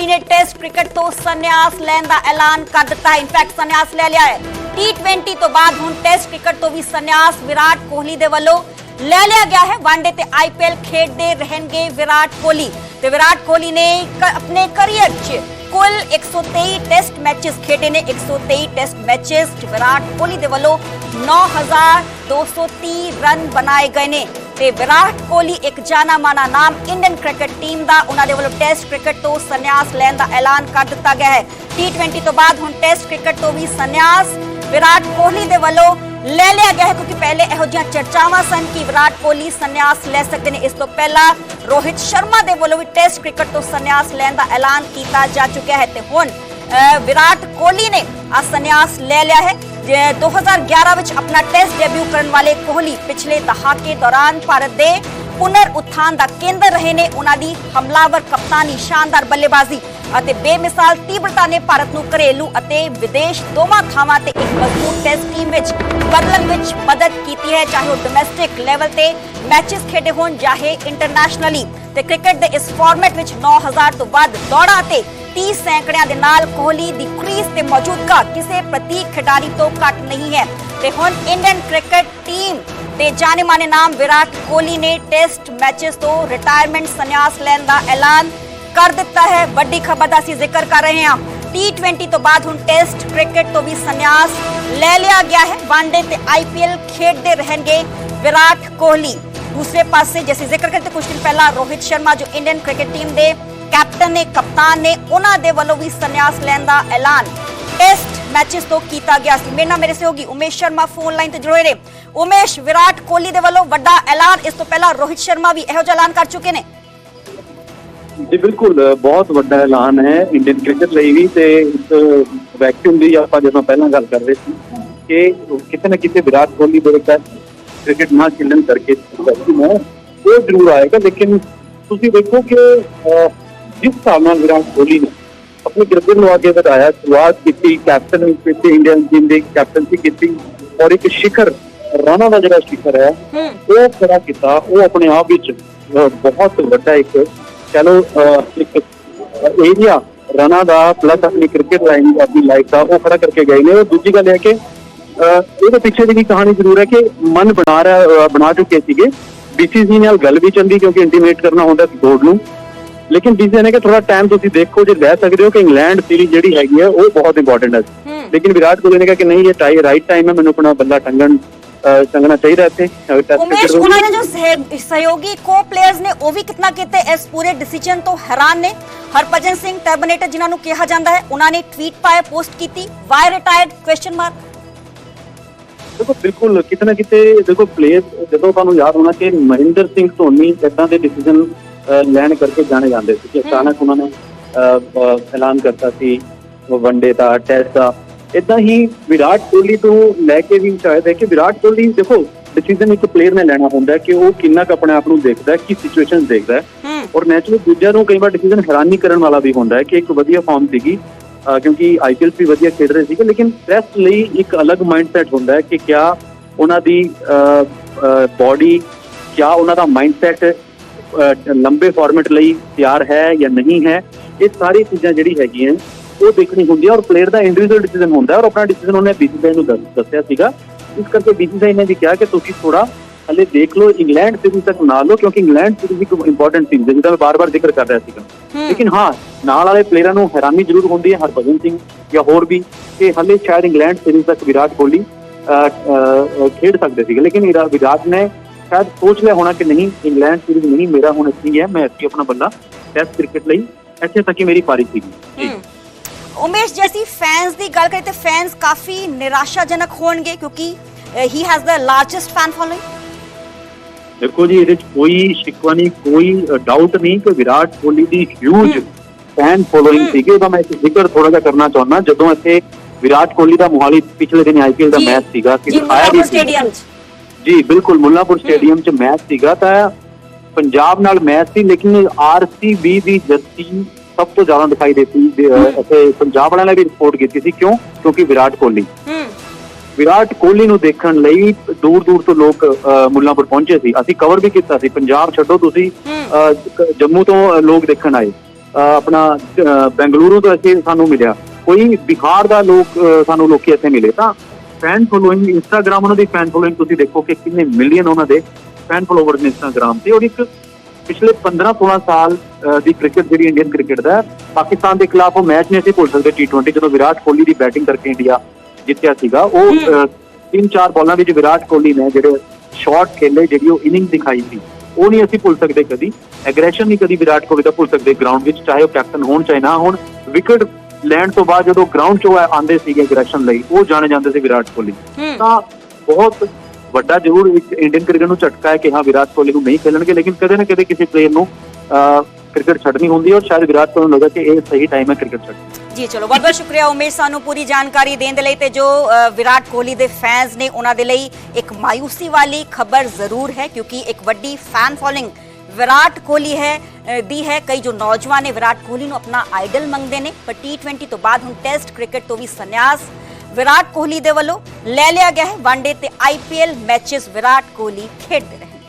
ਕੋਹਲੀ ਨੇ test cricket ਤੋਂ ਸੰਨਿਆਸ ਲੈਣ ਦਾ ਐਲਾਨ ਕਰ ਦਿੱਤਾ। ਹੈ ਇਨਫੈਕਟ ਸੰਨਿਆਸ ਲੈ ਲਿਆ ਹੈ। T20 ਤੋਂ ਬਾਅਦ ਹੁਣ ਟੈਸਟ ਕ੍ਰਿਕਟ ਤੋਂ ਵੀ ਸੰਨਿਆਸ ਵਿਰਾਟ ਕੋਹਲੀ ਦੇ ਵੱਲੋਂ ਲੈ ਲਿਆ ਗਿਆ ਹੈ। ਵਨਡੇ ਤੇ ਆਈਪੀਐਲ ਖੇਡਦੇ ਰਹਿਣਗੇ ਵਿਰਾਟ ਕੋਹਲੀ। ਤੇ ਵਿਰਾਟ ਕੋਹਲੀ ਨੇ ਆਪਣੇ ਕਰੀਅਰ 'ਚ ਕੁੱਲ 123 ਟੈਸਟ ਮੈਚਸ ਖੇਡੇ ਨੇ। 123 ਟੈਸਟ ਮੈਚਸ ਵਿਰਾਟ ਕੋਹਲੀ ਦੇ ਵੱਲੋਂ 9230 ਰਨ ਬਣਾਏ ਗਏ ਨੇ। ਤੇ ਵਿਰਾਟ ਕੋਹਲੀ ਇੱਕ ਜਾਣਾ ਮਾਨਾ ਨਾਮ ਇੰਡੀਅਨ ਕ੍ਰਿਕਟ ਟੀਮ ਦਾ ਉਹਨਾਂ ਦੇ ਵੱਲੋਂ ਟੈਸਟ ਕ੍ਰਿਕਟ ਤੋਂ ਸੰਨਿਆਸ ਲੈਣ ਦਾ ਐਲਾਨ ਕਰ ਦਿੱਤਾ ਗਿਆ ਹੈ। T20 ਤੋਂ ਬਾਅਦ ਹੁਣ ਟੈਸਟ ਕ੍ਰਿਕਟ ਤੋਂ ਵੀ ਸੰਨਿਆਸ ਵਿਰਾਟ ਕੋਹਲੀ ਦੇ ਵੱਲੋਂ ਲੈ ਲਿਆ ਗਿਆ ਹੈ ਕਿਉਂਕਿ ਪਹਿਲੇ ਇਹੋ ਜਿਹੀਆਂ ਚਰਚਾਵਾਂ ਸਨ ਕਿ ਵਿਰਾਟ ਕੋਹਲੀ ਸੰਨਿਆਸ ਲੈ ਸਕਦੇ ਨੇ। ਇਸ ਤੋਂ ਪਹਿਲਾਂ ਰੋਹਿਤ ਸ਼ਰਮਾ ਦੇ ਵੱਲੋਂ ਵੀ ਟੈਸਟ ਕ੍ਰਿਕਟ ਤੋਂ ਸੰਨਿਆਸ ਲੈਣ ਦਾ ਐਲਾਨ ਕੀਤਾ ਜਾ ਚੁੱਕਿਆ ਹੈ ਤੇ ਹੁਣ ਅਹ, ਵਿਰਾਟ ਕੋਹਲੀ ਨੇ ਆ ਸੰਨਿਆਸ ਲੈ ਲਿਆ ਹੈ। ਜੇ 2011 ਵਿੱਚ ਆਪਣਾ ਟੈਸਟ ਡੈਬਿਊ ਕਰਨ ਵਾਲੇ ਕੋਹਲੀ ਪਿਛਲੇ ਦਹਾਕੇ ਦੌਰਾਨ ਭਾਰਤ ਦੇ ਪੁਨਰ ਉਥਾਨ ਦਾ ਕੇਂਦਰ ਰਹੇ ਨੇ। ਉਹਨਾਂ ਦੀ ਹਮਲਾਵਰ ਕਪਤਾਨੀ ਸ਼ਾਨਦਾਰ ਬੱਲੇਬਾਜ਼ੀ ਅਤੇ ਬੇਮਿਸਾਲ ਤੀਬਰਤਾ ਨੇ ਭਾਰਤ ਨੂੰ ਘਰੇਲੂ ਅਤੇ ਵਿਦੇਸ਼ ਦੋਵਾਂ ਥਾਵਾਂ ਤੇ ਇੱਕ ਮਜ਼ਬੂਤ ਟੈਸਟ ਟੀਮ ਵਿੱਚ ਬਦਲਣ ਵਿੱਚ ਮਦਦ ਕੀਤੀ ਹੈ। ਚਾਹੇ ਉਹ ਡੋਮੈਸਟਿਕ ਲੈਵਲ ਤੇ ਮੈਚਸ ਖੇਡੇ ਹੋਣ, ਚਾਹੇ ਇੰਟਰਨੈਸ਼ਨਲੀ ਤੇ ਕ੍ਰਿਕਟ ਦੇ ਇਸ ਫਾਰਮੈਟ ਵਿੱਚ 9000 ਤੋਂ ਵੱਧ ਦੌੜਾਂ ਤੇ 30 ਸੈਂਕੜਿਆਂ ਦੇ ਨਾਲ ਕੋਹਲੀ ਦੀ ਕ੍ਰੀਜ਼ ਤੇ ਮੌਜੂਦਗਾ ਕਿਸੇ ਪ੍ਰਤੀਕ ਖਿਡਾਰੀ ਤੋਂ ਘੱਟ ਨਹੀਂ ਹੈ। ਤੇ ਹੁਣ ਇੰਡੀਅਨ ਕ੍ਰਿਕਟ ਟੀਮ ਤੇ ਜਾਣੇ ਮਾਨੇ ਨਾਮ ਵਿਰਾਟ ਕੋਹਲੀ ਨੇ ਟੈਸਟ ਮੈਚਸ ਤੋਂ ਰਿਟਾਇਰਮੈਂਟ ਸੰਨਿਆਸ ਲੈਣ ਦਾ ਐਲਾਨ ਕਰ ਦਿੱਤਾ ਹੈ। ਵੱਡੀ ਖਬਰ ਦਾ ਅਸੀਂ ਜ਼ਿਕਰ ਕਰ ਰਹੇ ਹਾਂ। T20 ਤੋਂ ਬਾਅਦ ਹੁਣ ਟੈਸਟ ਕ੍ਰਿਕਟ ਤੋਂ ਵੀ ਸੰਨਿਆਸ ਲੈ ਲਿਆ ਗਿਆ ਹੈ। ਵਨਡੇ ਤੇ ਆਈਪੀਐਲ ਖੇਡਦੇ ਰਹਿਣਗੇ ਵਿਰਾਟ ਕੋਹਲੀ। ਦੂਸਰੇ ਪਾਸੇ ਜੈਸੇ ਜ਼ਿਕਰ ਕਰਦੇ ਕੁਝ ਦਿਨ ਪਹਿਲਾਂ ਰੋਹਿਤ ਸ਼ਰਮਾ, ਜੋ ਇੰਡੀਅਨ ਕ੍ਰਿਕਟ ਟੀਮ ਦੇ ਕੈਪਟਨ ਨੇ, ਕਪਤਾਨ ਨੇ, ਉਹਨਾਂ ਦੇ ਵੱਲੋਂ ਵੀ ਸੰਨਿਆਸ ਲੈਣ ਦਾ ਐਲਾਨ। ਟੈਸਟ ਮੈਚਸ ਤੋਂ ਕੀਤਾ ਗਿਆ ਸੀ। ਮੇਰੇ ਨਾਲ ਮੇਰੇ ਸਹਿਯੋਗੀ ਉਮੇਸ਼ ਸ਼ਰਮਾ ਫੋਨ ਲਾਈਨ ਤੇ ਜੁੜੇ ਨੇ। ਉਮੇਸ਼, ਵਿਰਾਟ ਕੋਹਲੀ ਦੇ ਵੱਲੋਂ ਵੱਡਾ ਐਲਾਨ। ਇਸ ਤੋਂ ਪਹਿਲਾਂ ਰੋਹਿਤ ਸ਼ਰਮਾ ਵੀ ਇਹੋ ਜਿਹਾ ਐਲਾਨ ਕਰ ਚੁੱਕੇ ਨੇ। ਜੀ ਬਿਲਕੁਲ ਬਹੁਤ ਵੱਡਾ ਐਲਾਨ ਹੈ ਇੰਡੀਅਨ ਕ੍ਰਿਕਟ ਲਈ ਵੀ ਤੇ ਇਸ ਵੈਕਿਊਮ ਦੀ ਆਪਾਂ ਜਦੋਂ ਪਹਿਲਾਂ ਗੱਲ ਕਰ ਰਹੇ ਸੀ ਕਿ ਕਿਤੇ ਨਾ ਕਿਤੇ ਵਿਰਾਟ ਕੋਹਲੀ ਦੇ ਵਿੱਚ ਕ੍ਰਿਕਟ ਨਾ ਖੇਡਣ ਕਰਕੇ ਵੈਕਿਊਮ ਹੈ ਉਹ ਜ਼ਰੂਰ ਆਏਗਾ। ਲੇਕਿਨ ਤੁਸੀਂ ਦੇਖੋ ਕਿ ਜਿਸ ਹਿਸਾਬ ਨਾਲ ਵਿਰਾਟ ਕੋਹਲੀ ਨੇ ਆਪਣੀ ਕ੍ਰਿਕਟ ਨੂੰ ਅੱਗੇ ਵਧਾਇਆ ਸ਼ੁਰੂਆਤ ਕੀਤੀ ਕੈਪਟਨ ਕੀਤੀ ਇੰਡੀਅਨ ਟੀਮ ਦੀ ਕੈਪਟਨਸੀ ਕੀਤੀ ਔਰ ਇੱਕ ਸ਼ਿਖਰ ਰਾਣਾ ਦਾ ਜਿਹੜਾ ਸ਼ਿਖਰ ਹੈ ਉਹ ਖੜਾ ਕੀਤਾ। ਉਹ ਆਪਣੇ ਆਪ ਵਿੱਚ ਬਹੁਤ ਵੱਡਾ ਇੱਕ ਚਲੋ ਅਹ, ਇੱਕ ਏਰੀਆ ਰਨਾ ਦਾ ਪਲੱਸ ਆਪਣੀ ਕ੍ਰਿਕਟ ਲਾਈਨ ਆਪਣੀ ਲਾਈਫ ਦਾ ਉਹ ਖੜਾ ਕਰਕੇ ਗਏ ਨੇ। ਉਹ ਦੂਜੀ ਗੱਲ ਇਹ ਹੈ ਕਿ ਇਹਦੇ ਪਿੱਛੇ ਦੀ ਕਹਾਣੀ ਜ਼ਰੂਰ ਹੈ ਕਿ ਮਨ ਬਣਾ ਰਿਹਾ ਬਣਾ ਚੁੱਕੇ ਸੀਗੇ। ਬੀਸੀਸੀ ਨਾਲ ਗੱਲ ਵੀ ਚੱਲਦੀ ਕਿਉਂਕਿ ਇੰਟੀਮੇਟ ਕਰਨਾ ਹੁੰਦਾ ਬੋਰਡ ਨੂੰ। ਲੇਕਿਨ ਬੀਸੀਸੀ ਨੇ ਕਿ ਥੋੜਾ ਟਾਈਮ ਤੁਸੀਂ ਦੇਖੋ ਜੇ ਲੈ ਸਕਦੇ ਹੋ ਕਿ ਇੰਗਲੈਂਡ ਸੀਰੀਜ਼ ਜਿਹੜੀ ਹੈਗੀ ਹੈ ਉਹ ਬਹੁਤ ਇੰਪੋਰਟੈਂਟ ਹੈ। ਲੇਕਿਨ ਵਿਰਾਟ ਕੋਹਲੀ ਨੇ ਕਿਹਾ ਕਿ ਨਹੀਂ ਇਹ ਟਾਈ ਰਾਈਟ ਟਾਈਮ ਹੈ ਮੈਨੂੰ ਆਪਣਾ ਬੱਲਾ ਟੰਗਣ ਟੰਗਣਾ ਚਾਹੀਦਾ ਇੱਥੇ ਉਮੇਸ਼ ਉਹਨਾਂ ਨੇ ਜੋ ਸਹਿ- ਸਹਿਯੋਗੀ ਕੋ ਪਲੇਅਰਸ ਨੇ ਉਹ ਵੀ ਕਿਤਨਾ ਕਿਤੇ ਇਸ ਪੂਰੇ ਡਿਸੀਜਨ ਤੋਂ ਹੈਰਾਨ ਨੇ ਹਰਭਜਨ ਸਿੰਘ ਟਰਬਨੇਟਰ ਜਿਨ੍ਹਾਂ ਨੂੰ ਕਿਹਾ ਜਾਂਦਾ ਹੈ ਉਹਨਾਂ ਨੇ ਟਵੀਟ ਪਾਇਆ ਪੋਸਟ ਕੀਤੀ ਵਾਈ ਰਿਟਾਇਰਡ ਕੁਐਸਚਨ ਮਾਰਕ ਦੇਖੋ ਬਿਲਕੁਲ ਕਿਤੇ ਨਾ ਕਿਤੇ ਦੇਖੋ ਪਲੇਅਰ ਜਦੋਂ ਤੁਹਾਨੂੰ ਯਾਦ ਹੋਣਾ ਕਿ ਮਹਿੰਦਰ ਸਿੰਘ ਧੋਨੀ ਇਦਾਂ ਦੇ ਡਿਸੀਜਨ ਲੈਣ ਕਰਕੇ ਜਾਣੇ ਜਾਂਦੇ ਸੀ ਕਿ ਅਚਾਨਕ ਉਹਨਾਂ ਨੇ ਐਲਾਨ ਕਰਤਾ ਸੀ ਵਨਡੇ ਦਾ ਟੈਸਟ ਦਾ ਇਦਾਂ ਹੀ ਵਿਰਾਟ ਕੋਹਲੀ ਤੋਂ ਲੈ ਕੇ ਵੀ ਸ਼ਾਇਦ ਹੈ ਕਿ ਵਿਰਾਟ ਕੋਹਲੀ ਦੇਖੋ ਡਿਸੀਜਨ ਇੱਕ ਪਲੇਅਰ ਨੇ ਲੈਣਾ ਹੁੰਦਾ ਕਿ ਉਹ ਕਿੰਨਾ ਕੁ ਆਪਣੇ ਆਪ ਨੂੰ ਦੇਖਦਾ ਹੈ ਕੀ ਸਿਚੁਏਸ਼ਨ ਦੇਖਦਾ ਹੈ। ਔਰ ਨੈਚੁਰਲੀ ਦੂਜਿਆਂ ਨੂੰ ਕਈ ਵਾਰ ਡਿਸੀਜਨ ਹੈਰਾਨੀ ਕਰਨ ਵਾਲਾ ਵੀ ਹੁੰਦਾ ਹੈ ਕਿ ਇੱਕ ਵਧੀਆ ਫਾਰਮ ਸੀਗੀ ਕਿਉਂਕਿ ਆਈਪੀਐਲ ਵੀ ਵਧੀਆ ਖੇਡ ਰਹੇ ਸੀਗੇ ਲੇਕਿਨ ਟੈਸਟ ਲਈ ਇੱਕ ਅਲੱਗ ਮਾਈਂਡਸੈਟ ਹੁੰਦਾ ਹੈ ਕਿ ਕਿਆ ਉਹਨਾਂ ਦੀ ਬਾਡੀ ਕਿਆ ਉਹਨਾਂ ਦਾ ਮਾਈਂਡਸੈਟ ਲੰਬੇ ਫਾਰਮੈਟ ਲਈ ਤਿਆਰ ਹੈ ਜਾਂ ਨਹੀਂ ਹੈ। ਇਹ ਸਾਰੀ ਚੀਜ਼ਾਂ ਜਿਹੜੀ ਹੈਗੀਆਂ ਉਹ ਦੇਖਣੀ ਹੁੰਦੀ ਹੈ ਔਰ ਪਲੇਅਰ ਦਾ ਇੰਡੀਵਿਜੂਅਲ ਡਿਸੀਜਨ ਹੁੰਦਾ ਹੈ ਔਰ ਆਪਣਾ ਡਿਸੀਜਨ ਉਹਨੇ ਬੀਸੀਸੀਆਈ ਨੂੰ ਦੱਸ- ਦੱਸਿਆ ਸੀਗਾ। ਇਸ ਕਰਕੇ ਬੀਸੀਸੀਆਈ ਨੇ ਵੀ ਕਿਹਾ ਕਿ ਤੁਸੀਂ ਥੋੜਾ ਹਲੇ ਦੇਖ ਲਓ ਇੰਗਲੈਂਡ ਸੀਰੀਜ਼ ਤੱਕ ਨਾ ਲਓ ਕਿਉਂਕਿ ਇੰਗਲੈਂਡ ਸੀਰੀਜ਼ ਇੱਕ ਇੰਪੋਰਟੈਂਟ ਸੀਰੀਜ਼ ਹੈ ਜਿਹਦਾ ਮੈਂ ਬਾਰ-ਬਾਰ ਜ਼ਿਕਰ ਕਰ ਰਿਹਾ ਸੀਗਾ। ਹੂੰ। ਲੇਕਿਨ ਹਾਂ ਨਾਲ ਵਾਲੇ ਪਲੇਅਰਾਂ ਨੂੰ ਹੈਰਾਨੀ ਜ਼ਰੂਰ ਹੁੰਦੀ ਹੈ ਹਰਭਜਨ ਸਿੰਘ ਜਾਂ ਹੋਰ ਵੀ ਕਿ ਹਲੇ ਸ਼ਾਇਦ ਇੰਗਲੈਂਡ ਸੀਰੀਜ਼ ਤੱਕ ਵਿਰਾਟ ਕੋਹਲੀ ਅਹ, ਅਹ, ਖੇਡ ਸਕਦੇ ਸੀਗੇ। ਲੇਕਿਨ ਵਿਰਾ- ਵਿਰਾਟ ਨੇ ਸ਼ਾਇਦ ਸੋਚ ਲਿਆ ਹੋਣਾ ਕਿ ਨਹੀਂ ਇੰਗਲੈਂਡ ਸੀਰੀਜ਼ ਨਹੀਂ ਮੇਰਾ ਹੁਣ ਇੱਥੇ ਹੀ ਹੈ ਮੈਂ ਇੱਥੇ ਆਪਣਾ ਬੱਲਾ ਟੈਸਟ ਕ੍ਰਿਕਟ ਲਈ ਇੱਥੇ ਤੱਕ ਹੀ ਮੇਰੀ ਪਾਰੀ ਸੀਗੀ ਜੀ ਉਮੇਸ਼ ਜੈਸੀ ਫੈਨਸ ਦੀ ਗੱਲ ਕਰੀਏ ਤੇ ਫੈਨਸ ਕਾਫੀ ਨਿਰਾਸ਼ਾਜਨਕ ਹੋਣਗੇ ਕਿਉਂਕਿ he has the largest fan following ਦੇਖੋ ਜੀ ਇਹਦੇ ਚ ਕੋਈ ਸ਼ਿਕਵਾ ਨਹੀਂ ਕੋਈ ਡਾਊਟ ਨਹੀਂ ਕਿ ਵਿਰਾਟ ਕੋਹਲੀ ਦੀ ਹਿਊਜ। Fan following. ਸੀਗੀ ਉਹਦਾ ਮੈਂ ਜ਼ਿਕਰ ਥੋੜਾ ਜਿਹਾ ਕਰਨਾ ਚਾਹੁੰਦਾ ਜਦੋਂ ਇੱਥੇ ਵਿਰਾਟ ਕੋਹਲੀ ਦਾ ਮੋਹਾਲੀ ਪਿਛਲੇ ਦਿਨ ਆਈਪੀਐਲ ਦਾ। ਮੈਚ ਸੀਗਾ ਕਿ ਦਿਖਾਇਆ ਵੀ ਸੀ। ਜੀ ਬਿਲਕੁਲ ਮੁੱਲਾਪੁਰ ਸਟੇਡੀਅਮ 'ਚ ਮੈਚ ਸੀਗਾ ਤਾਂ ਪੰਜਾਬ ਨਾਲ ਮੈਚ ਸੀ ਲੇਕਿਨ ਆਰਸੀਬੀ ਦੀ ਜਰਸੀ ਸਭ ਤੋਂ ਜ਼ਿਆਦਾ ਦਿਖਾਈ ਦਿੱਤੀ ਅਤੇ ਪੰਜਾਬ ਵਾਲਿਆਂ ਨੇ ਵੀ ਰਿਪੋਰਟ ਕੀਤੀ ਸੀ। ਕਿਉਂ? ਕਿਉਂਕਿ ਵਿਰਾਟ ਕੋਹਲੀ। ਵਿਰਾਟ ਕੋਹਲੀ ਨੂੰ ਦੇਖਣ ਲਈ ਦੂਰ ਦੂਰ ਤੋਂ ਲੋਕ ਮੁੱਲਾਂਪੁਰ ਪਹੁੰਚੇ ਸੀ। ਅਸੀਂ ਕਵਰ ਵੀ ਕੀਤਾ ਸੀ। ਪੰਜਾਬ ਛੱਡੋ ਤੁਸੀਂ। ਜੰਮੂ ਤੋਂ ਲੋਕ ਦੇਖਣ ਆਏ। ਆਪਣਾ ਬੈਂਗਲੁਰੂ ਤੋਂ ਇੱਥੇ ਸਾਨੂੰ ਮਿਲਿਆ। ਕੋਈ ਬਿਹਾਰ ਦਾ ਲੋਕ ਸਾਨੂੰ ਲੋਕੀ ਇੱਥੇ ਮਿਲੇ ਤਾਂ ਫੈਨ ਫੋਲੋਇੰਗ ਇੰਸਟਾਗ੍ਰਾਮ ਉਹਨਾਂ ਦੀ ਫੈਨ ਫੋਲੋਇੰਗ ਤੁਸੀਂ ਦੇਖੋ ਕਿ ਕਿੰਨੇ ਮਿਲੀਅਨ ਉਹਨਾਂ ਦੇ ਫੈਨ ਫੋਲੋਵਰਸ ਨੇ ਇੰਸਟਾਗ੍ਰਾਮ ਤੇ ਔਰ ਇੱਕ ਪਿਛਲੇ 15-16 ਸਾਲ ਦੀ ਕ੍ਰਿਕਟ ਜਿਹੜੀ ਇੰਡੀਅਨ ਕ੍ਰਿਕਟ ਦਾ ਪਾਕਿਸਤਾਨ ਦੇ ਖਿਲਾਫ ਉਹ ਮੈਚ ਨਹੀਂ ਅਸੀਂ ਭੁੱਲ ਸਕਦੇ T20 ਜਦੋਂ ਵਿਰਾਟ ਕੋਹਲੀ ਦੀ ਬੈਟਿੰਗ ਕਰਕੇ ਇੰਡੀਆ ਜਿੱਤਿਆ ਸੀਗਾ। ਉਹ ਤਿੰਨ ਚਾਰ ਬਾਲਾਂ ਵਿੱਚ ਵਿਰਾਟ ਕੋਹਲੀ ਨੇ ਜਿਹੜੇ ਸ਼ਾਟ ਖੇਲੇ ਜਿਹੜੀ ਉਹ ਇਨਿੰਗ ਦਿਖਾਈ ਸੀ ਉਹ ਨਹੀਂ ਅਸੀਂ ਭੁੱਲ ਸਕਦੇ ਕਦੀ। ਐਗਰੈਸ਼ਨ ਨਹੀਂ ਕਦੀ ਵਿਰਾਟ ਕੋਹਲੀ ਦਾ ਭੁੱਲ ਸਕਦੇ ਗਰਾਊਂਡ ਵਿੱਚ ਚਾਹੇ ਉਹ ਕੈਪਟਨ ਹੋਣ ਚਾਹੇ ਨਾ ਹੋਣ। ਵਿਕਟ ਲੈਣ ਤੋਂ ਬਾਅਦ ਜਦੋਂ ਗਰਾਊਂਡ 'ਚੋਂ ਆਉਂਦੇ ਸੀਗੇ ਐਗਰੈਸ਼ਨ ਲਈ ਉਹ ਜਾਣੇ ਜਾਂਦੇ ਸੀ ਵਿਰਾਟ ਕੋਹਲੀ। ਤਾਂ ਬਹੁਤ ਵੱਡਾ ਜ਼ਰੂਰ ਇੱਕ ਇੰਡੀਅਨ ਕ੍ਰਿਕਟ ਨੂੰ ਝਟਕਾ ਹੈ ਕਿ ਹਾਂ, ਵਿਰਾਟ ਕੋਹਲੀ ਨੂੰ ਨਹੀਂ ਖੇਲਣਗੇ, ਲੇਕਿਨ ਕਦੇ ਨਾ ਕਦੇ ਕਿਸੇ ਪਲੇਅਰ ਨੂੰ ਕ੍ਰਿਕਟ ਛੱਡਣੀ ਹੁੰਦੀ ਹੈ ਔਰ ਸ਼ਾਇਦ ਵਿਰਾਟ ਕੋਹਲੀ ਨੂੰ ਲੱਗਾ ਕਿ ਇਹ ਸਹੀ ਟਾਈਮ ਹੈ ਕ੍ਰਿਕਟ ਛੱਡਣ ਜੀ, ਚਲੋ, ਬਹੁਤ ਬਹੁਤ ਸ਼ੁਕਰੀਆ ਉਮੇਸ਼ ਸਾਨੂੰ ਪੂਰੀ ਜਾਣਕਾਰੀ ਦੇਣ ਦੇ ਲਈ ਤੇ ਜੋ ਵਿਰਾਟ ਕੋਹਲੀ ਦੇ ਫੈਨਸ ਨੇ ਉਹਨਾਂ ਦੇ ਲਈ ਇੱਕ ਮਾਇੂਸੀ ਵਾਲੀ ਖਬਰ ਜ਼ਰੂਰ ਹੈ ਕਿਉਂਕਿ ਇੱਕ ਵੱਡੀ ਫੈਨ ਫੋਲੋਇੰਗ ਵਿਰਾਟ ਕੋਹਲੀ ਹੈ ਦੀ ਹੈ। ਕਈ ਜੋ ਨੌਜਵਾਨ ਨੇ ਵਿਰਾਟ ਕੋਹਲੀ ਨੂੰ ਆਪਣਾ ਆਈਡਲ ਮੰਗਦੇ ਨੇ, ਪਰ T20 ਤੋਂ ਬਾਅਦ ਹੁਣ ਟੈਸਟ ਕ੍ਰਿਕਟ ਤੋਂ ਵੀ ਸੰਨਿਆਸ ਵਿਰਾਟ ਕੋਹਲੀ ਦੇ ਵੱਲੋਂ ਲੈ ਲਿਆ ਗਿਆ ਹੈ ਵਨਡੇ ਤੇ ਆਈਪੀਐਲ ਮੈਚਸ ਵਿਰਾਟ ਕੋਹਲੀ ਖੇਡਦੇ ਰਹੇ।